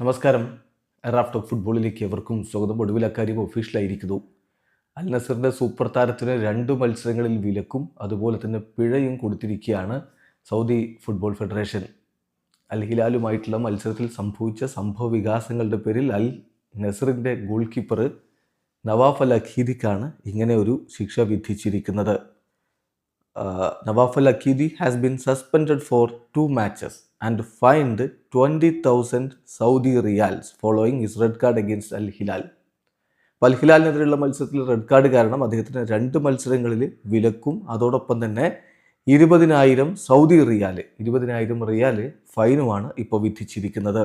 നമസ്കാരം. റാഫ് ഫുട്ബോളിലേക്ക് എവർക്കും സ്വാഗതം. ഒടുവിൽ അക്കാര്യം ഒഫീഷ്യലായിരിക്കുന്നു അൽ നസറിന്റെ സൂപ്പർ താരത്തിന് രണ്ട് മത്സരങ്ങളിൽ വിലക്കും അതുപോലെ തന്നെ പിഴയും കൊടുത്തിരിക്കുകയാണ് സൗദി ഫുട്ബോൾ ഫെഡറേഷൻ അൽ ഹിലാലുമായിട്ടുള്ള മത്സരത്തിൽ സംഭവിച്ച സംഭവ വികാസങ്ങളുടെ പേരിൽ അൽ നസറിന്റെ ഗോൾ കീപ്പർ നവാഫ് അൽ അഖീദിക്കാണ് ഇങ്ങനെ ഒരു ശിക്ഷ വിധിച്ചിരിക്കുന്നത്. Nawaf Al Aqeedi has been suspended for two matches and fined twenty thousand Saudi riyals following his red card against Al Hilal Al ഹിലാലിനെതിരെയുള്ള മത്സരത്തിൽ റെഡ് കാർഡ് കാരണം അദ്ദേഹത്തിന് രണ്ട് മത്സരങ്ങളിൽ വിലക്കും അതോടൊപ്പം തന്നെ ഇരുപതിനായിരം സൗദി റിയാൽ ഇരുപതിനായിരം റിയാൽ ഫൈനുമാണ് ഇപ്പോൾ വിധിച്ചിരിക്കുന്നത്.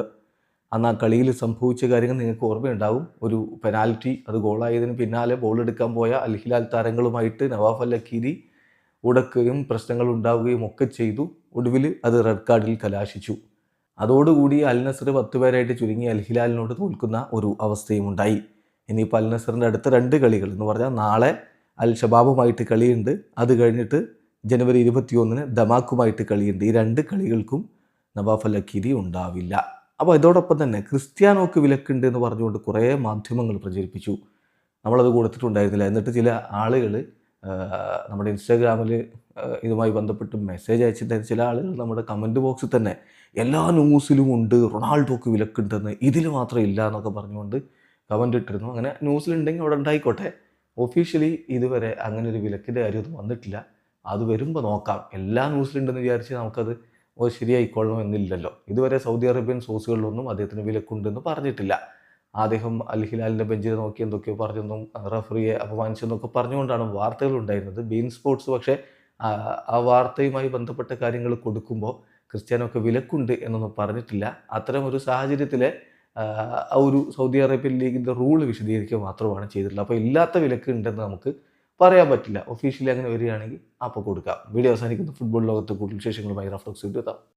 അന്ന് ആ കളിയിൽ സംഭവിച്ച കാര്യങ്ങൾ നിങ്ങൾക്ക് ഓർമ്മയുണ്ടാവും. ഒരു പെനാൽറ്റി അത് ഗോളായതിന് പിന്നാലെ ബോൾ എടുക്കാൻ പോയ അൽ ഹിലാൽ താരങ്ങളുമായിട്ട് നവാഫ് അൽ അക്കീരി ഉടക്കുകയും പ്രശ്നങ്ങൾ ഉണ്ടാവുകയും ഒക്കെ ചെയ്തു. ഒടുവിൽ അത് റെഡ് കാർഡിൽ കലാശിച്ചു. അതോടുകൂടി അൽ നസർ പത്ത് പേരായിട്ട് ചുരുങ്ങി അൽ ഹിലാലിനോട് തോൽക്കുന്ന ഒരു അവസ്ഥയും ഉണ്ടായി. ഇനിയിപ്പോൾ അൽ നസറിന്റെ അടുത്ത രണ്ട് കളികൾ എന്ന് പറഞ്ഞാൽ നാളെ അൽ ഷബാബുമായിട്ട് കളിയുണ്ട്. അത് കഴിഞ്ഞിട്ട് ജനുവരി ഇരുപത്തിയൊന്നിന് ദമാക്കുമായിട്ട് കളിയുണ്ട്. ഈ രണ്ട് കളികൾക്കും നവാഫ് അൽ അക്കീരി ഉണ്ടാവില്ല. അപ്പോൾ ഇതോടൊപ്പം തന്നെ ക്രിസ്ത്യാനോക്ക് വിലക്കുണ്ട് എന്ന് പറഞ്ഞുകൊണ്ട് കുറേ മാധ്യമങ്ങൾ പ്രചരിപ്പിച്ചു. നമ്മളത് കൊടുത്തിട്ടുണ്ടായിരുന്നില്ല. എന്നിട്ട് ചില ആളുകൾ നമ്മുടെ ഇൻസ്റ്റാഗ്രാമിൽ ഇതുമായി ബന്ധപ്പെട്ട് മെസ്സേജ് അയച്ചിട്ടുണ്ട് ചില ആളുകൾ നമ്മുടെ കമന്റ് ബോക്സിൽ തന്നെ എല്ലാ ന്യൂസിലും ഉണ്ട് റൊണാൾഡോക്ക് വിലക്കുണ്ടെന്ന് ഇതിൽ മാത്രം ഇല്ല എന്നൊക്കെ പറഞ്ഞുകൊണ്ട് കമന്റ് ഇട്ടിരുന്നു. അങ്ങനെ ന്യൂസിലുണ്ടെങ്കിൽ അവിടെ ഉണ്ടായിക്കോട്ടെ. ഒഫീഷ്യലി ഇതുവരെ അങ്ങനെ ഒരു വിലക്കിന്റെ കാര്യമൊന്നും വന്നിട്ടില്ല. അത് വരുമ്പോൾ നോക്കാം. എല്ലാ ന്യൂസിലുണ്ടെന്ന് വിചാരിച്ച് നമുക്കത് ശരിയായിക്കൊള്ളണം എന്നില്ലല്ലോ. ഇതുവരെ സൗദി അറേബ്യൻ സോഴ്സുകളിലൊന്നും അദ്ദേഹത്തിന് വിലക്കുണ്ടെന്ന് പറഞ്ഞിട്ടില്ല. അദ്ദേഹം അൽ ഹിലാലിന്റെ ബെഞ്ചിൽ നോക്കി എന്തൊക്കെയോ പറഞ്ഞെന്നും റഫറിയെ അപമാനിച്ചെന്നൊക്കെ പറഞ്ഞുകൊണ്ടാണ് വാർത്തകൾ ഉണ്ടായിരുന്നത്. ബീൻ സ്പോർട്സ് പക്ഷേ ആ വാർത്തയുമായി ബന്ധപ്പെട്ട കാര്യങ്ങൾ കൊടുക്കുമ്പോൾ ക്രിസ്ത്യാനൊക്കെ വിലക്കുണ്ട് എന്നൊന്നും പറഞ്ഞിട്ടില്ല. അത്തരം ഒരു സാഹചര്യത്തിലെ ആ ഒരു സൗദി അറേബ്യൻ ലീഗിന്റെ റൂൾ വിശദീകരിക്കുക മാത്രമാണ് ചെയ്തിട്ടുള്ളത്. അപ്പോൾ ഇല്ലാത്ത വിലക്ക് ഉണ്ടെന്ന് നമുക്ക് പറയാൻ പറ്റില്ല. ഒഫീഷ്യലി അങ്ങനെ വരികയാണെങ്കിൽ അപ്പോൾ കൊടുക്കാം. വീഡിയോ അവസാനിക്കുന്ന. ഫുട്ബോൾ ലോകത്ത് കൂടുതൽ വിശേഷങ്ങളുമായി റഫ്ലോക്സ് എത്താം